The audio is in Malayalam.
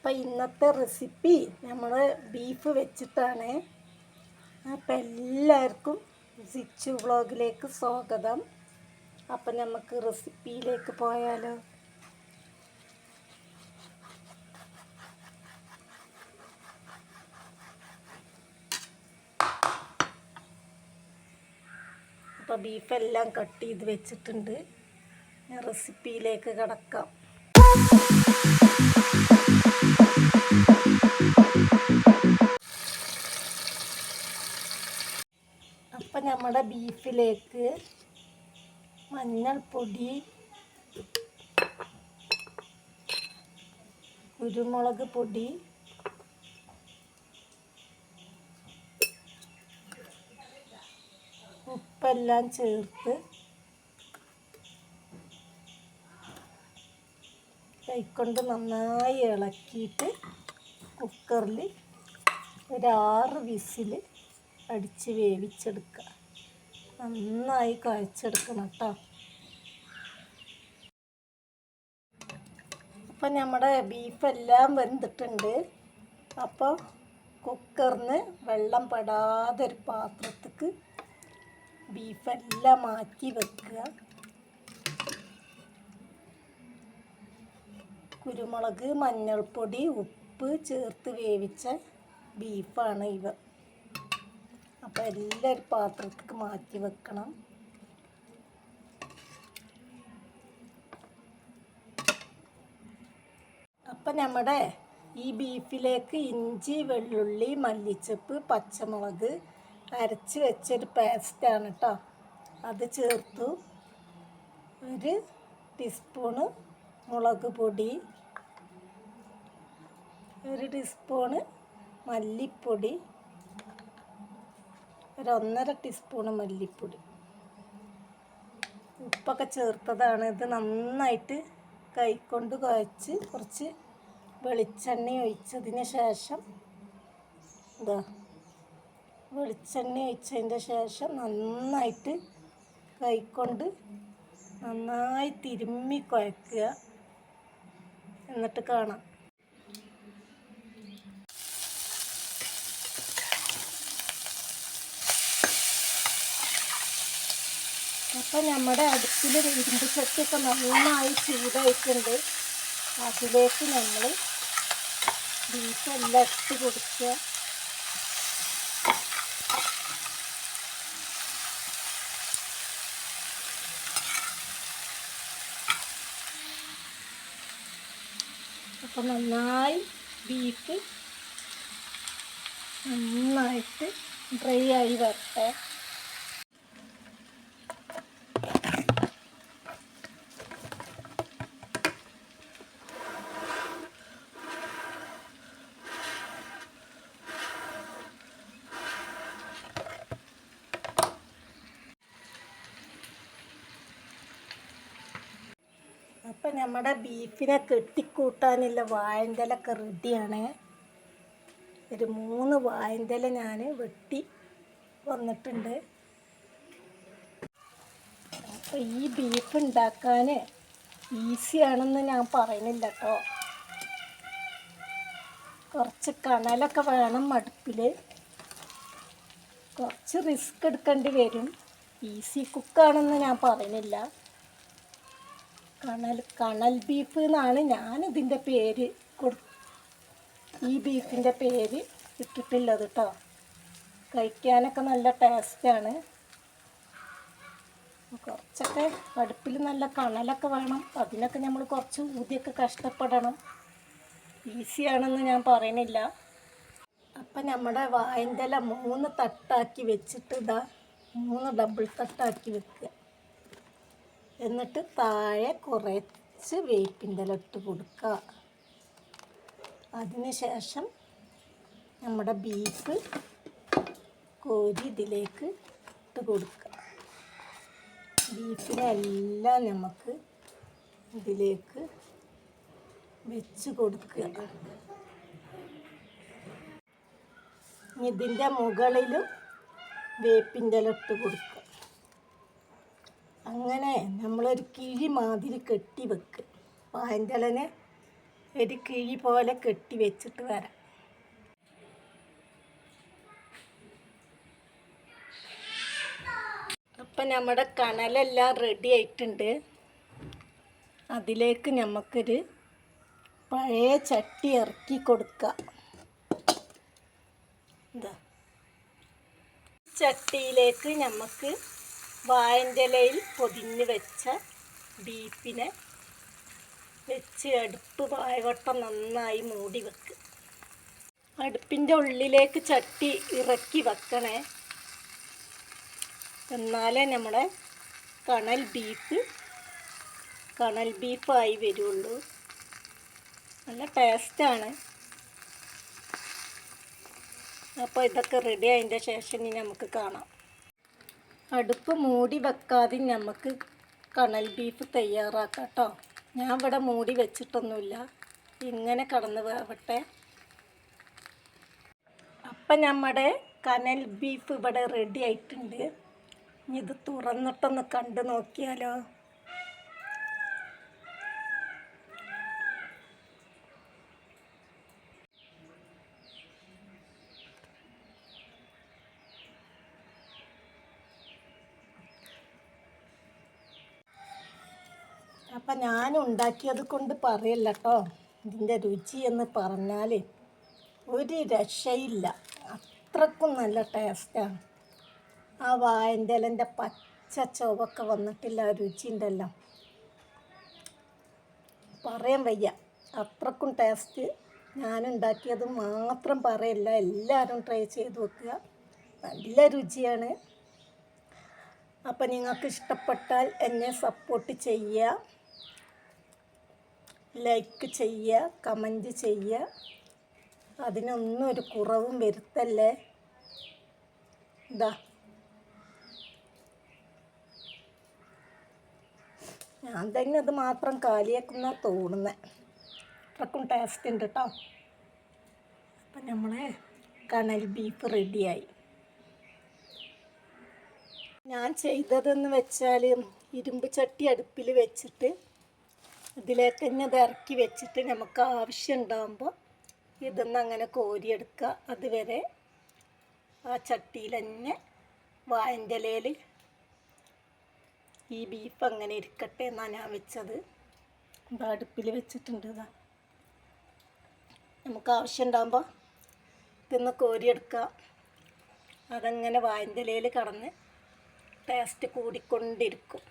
അപ്പം ഇന്നത്തെ റെസിപ്പി നമ്മൾ ബീഫ് വെച്ചിട്ടാണ്. അപ്പം എല്ലാവർക്കും സിച്ചു വ്ളോഗിലേക്ക് സ്വാഗതം. അപ്പം നമുക്ക് റെസിപ്പിയിലേക്ക് പോയാലോ? അപ്പോൾ ബീഫെല്ലാം കട്ട് ചെയ്ത് വെച്ചിട്ടുണ്ട്. ഞാൻ റെസിപ്പിയിലേക്ക് കിടക്കാം. നമ്മുടെ ബീഫിലേക്ക് മഞ്ഞൾപ്പൊടി കുരുമുളക് പൊടി ഉപ്പെല്ലാം ചേർത്ത് കൈക്കൊണ്ട് നന്നായി ഇളക്കിയിട്ട് കുക്കറിൽ ഒരാറ് വിസിൽ അടിച്ച് വേവിച്ചെടുക്കുക. നന്നായി കുഴച്ചെടുക്കണം കേട്ടോ. അപ്പം നമ്മുടെ ബീഫെല്ലാം വെന്തിട്ടുണ്ട്. അപ്പോൾ കുക്കറിന് വെള്ളം പെടാതെ ഒരു പാത്രത്തേക്ക് ബീഫെല്ലാം മാറ്റി വെക്കുക. കുരുമുളക് മഞ്ഞൾപ്പൊടി ഉപ്പ് ചേർത്ത് വേവിച്ച ബീഫാണ് ഇവ. അപ്പോൾ ഒരു പാത്രത്തേക്ക് മാറ്റി വെക്കണം. അപ്പം നമ്മുടെ ഈ ബീഫിലേക്ക് ഇഞ്ചി വെള്ളുള്ളി മല്ലിച്ചപ്പ് പച്ചമുളക് അരച്ച് വെച്ചൊരു പേസ്റ്റാണ് കേട്ടോ അത് ചേർത്തു. ഒരു ടീസ്പൂണ് മുളക് പൊടി ഒരു ടീസ്പൂണ് മല്ലിപ്പൊടി ഒരു ഒന്നര ടീസ്പൂണ് മല്ലിപ്പൊടി. ഉപ്പൊക്കെ ചേർത്തതാണ്. ഇത് നന്നായിട്ട് കൈക്കൊണ്ട് കുഴച്ച് കുറച്ച് വെളിച്ചെണ്ണ ഒഴിച്ചതിന് ശേഷം ഇതാ വെളിച്ചെണ്ണ ഒഴിച്ചതിന്റെ ശേഷം നന്നായിട്ട് കൈക്കൊണ്ട് നന്നായി തിരുമ്മി കുഴക്കുക. എന്നിട്ട് കാണാം. അപ്പം നമ്മുടെ അടുപ്പിൽ ഇരുമ്പ് ചട്ടിയൊക്കെ നന്നായി ചൂടായിട്ടുണ്ട്. അതിലേക്ക് നമ്മൾ ബീഫ് എല്ലാം ഇട്ട് കൊടുക്കുക. അപ്പം നന്നായി ബീഫ് നന്നായിട്ട് ഡ്രൈ ആയി വരട്ടെ. അപ്പം നമ്മുടെ ബീഫിനെ കെട്ടിക്കൂട്ടാനുള്ള വായന്തലൊക്കെ റെഡിയാണ് ഒരു മൂന്ന് വായന്തല ഞാൻ വെട്ടി വന്നിട്ടുണ്ട്. അപ്പോൾ ഈ ബീഫ് ഉണ്ടാക്കാൻ ഈസിയാണെന്ന് ഞാൻ പറയുന്നില്ല കേട്ടോ കുറച്ച് കണലൊക്കെ വേണം അടുപ്പിൽ കുറച്ച് റിസ്ക് എടുക്കേണ്ടി വരും. ഈസി കുക്കാണെന്ന് ഞാൻ പറയുന്നില്ല. കണൽ കണൽ ബീഫ് എന്നാണ് ഞാൻ ഇതിന്റെ പേര് കൊടു ഈ ബീഫിന്റെ പേര് ഇട്ടിട്ടുള്ളത് കേട്ടോ കഴിക്കാനൊക്കെ നല്ല ടേസ്റ്റാണ് കുറച്ചൊക്കെ അടുപ്പിൽ നല്ല കണലൊക്കെ വേണം. അതിനൊക്കെ നമ്മൾ കുറച്ച് ഊതിയൊക്കെ കഷ്ടപ്പെടണം. ഈസിയാണെന്ന് ഞാൻ പറയണില്ല അപ്പം നമ്മുടെ വായന്തല മൂന്ന് തട്ടാക്കി വെച്ചിട്ട് ഇതാ മൂന്ന് ഡബിൾ തട്ടാക്കി വെക്കുക. എന്നിട്ട് താഴെ കുറച്ച് വേപ്പിന്റെ ഇട്ട് കൊടുക്കുക അതിന് ശേഷം നമ്മുടെ ബീഫ് കോരി ഇതിലേക്ക് ഇട്ട് കൊടുക്കുക ബീഫിനെ എല്ലാം നമുക്ക് ഇതിലേക്ക് വെച്ച് കൊടുക്കുക ഇതിന്റെ മുകളിലും വേപ്പിന്റെ ഇട്ട് കൊടുക്കുക അങ്ങനെ നമ്മളൊരു കിഴി മാതിരി കെട്ടി വെക്കുക പാഞ്ചലന് ഒരു കിഴി പോലെ കെട്ടി വെച്ചിട്ട് വരാം. അപ്പം നമ്മുടെ കനലെല്ലാം റെഡി ആയിട്ടുണ്ട്. അതിലേക്ക് നമുക്കൊരു പഴയ ചട്ടി ഇറക്കി കൊടുക്കാം. എന്താ ചട്ടിയിലേക്ക് നമുക്ക് വാഴന്റെ ഇലയിൽ പൊതിഞ്ഞ് വെച്ച ബീഫിനെ വെച്ച് അടുപ്പ് വായവട്ടം നന്നായി മൂടി വെക്കുക അടുപ്പിന്റെ ഉള്ളിലേക്ക് ചട്ടി ഇറക്കി വെക്കണേ. എന്നാലേ നമ്മുടെ കണൽ ബീഫ് കണൽ ബീഫായി വരുള്ളൂ. നല്ല ടേസ്റ്റാണ്. അപ്പോൾ ഇതൊക്കെ റെഡി ആയതിന്റെ ശേഷം ഇനി നമുക്ക് കാണാം. അടുപ്പ് മൂടി വെക്കാതെ നമുക്ക് കണൽ ബീഫ് തയ്യാറാക്കാം കേട്ടോ ഞാൻ ഇവിടെ മൂടി വെച്ചിട്ടൊന്നുമില്ല. ഇങ്ങനെ കടന്ന് വേവട്ടെ. അപ്പം നമ്മുടെ കനൽ ബീഫ് ഇവിടെ റെഡി ആയിട്ടുണ്ട്. ഇത് തുറന്നിട്ടൊന്ന് കണ്ടു നോക്കിയാലോ. അപ്പം ഞാൻ ഉണ്ടാക്കിയത് കൊണ്ട് പറയല്ല കേട്ടോ ഇതിന്റെ രുചി എന്ന് പറഞ്ഞാൽ ഒരു രക്ഷയില്ല. അത്രക്കും നല്ല ടേസ്റ്റാണ് ആ. വായന്റെ ഇലന്റെ പച്ച ചുവക്കെ വന്നിട്ടില്ല ആ രുചി ഉണ്ടല്ലോ പറയാൻ വയ്യ. അത്രക്കും ടേസ്റ്റ് ഞാനുണ്ടാക്കിയത് മാത്രം പറയല്ല. എല്ലാവരും ട്രൈ ചെയ്ത് വെക്കുക. നല്ല രുചിയാണ്. അപ്പം നിങ്ങൾക്ക് ഇഷ്ടപ്പെട്ടാൽ എന്നെ സപ്പോർട്ട് ചെയ്യുക. ലൈക്ക് ചെയ്യുക കമന്റ് ചെയ്യുക. അതിനൊന്നും ഒരു കുറവും വരുത്തല്ലേ? ഇതാ ഞാൻ തന്നെ അത് മാത്രം കാലിയാക്കുന്ന തോന്നുന്നത് അത്രക്കും ടേസ്റ്റ് ഉണ്ട് കേട്ടോ അപ്പം നമ്മളെ കണൽ ബീഫ് റെഡിയായി ഞാൻ ചെയ്തതെന്ന് വെച്ചാൽ ഇരുമ്പ് ചട്ടി അടുപ്പിൽ വെച്ചിട്ട് ഇതിലേക്ക് തന്നെ ഇത് ഇറക്കി വെച്ചിട്ട് നമുക്ക് ആവശ്യം ഉണ്ടാകുമ്പോൾ ഇതൊന്ന് അങ്ങനെ കോരിയെടുക്കുക. അതുവരെ ആ ചട്ടിയിൽ തന്നെ വായന്റെ ഇലയിൽ ഈ ബീഫ് അങ്ങനെ ഇരിക്കട്ടെ എന്നാണ് ഞാൻ വെച്ചത്. അടുപ്പിൽ വെച്ചിട്ടുണ്ട് നമുക്ക് ആവശ്യം ഉണ്ടാകുമ്പോൾ ഇതൊന്ന് കോരിയെടുക്കുക. അതങ്ങനെ വായന്റെ ഇലയിൽ കടന്ന് ടേസ്റ്റ് കൂടിക്കൊണ്ടിരിക്കും.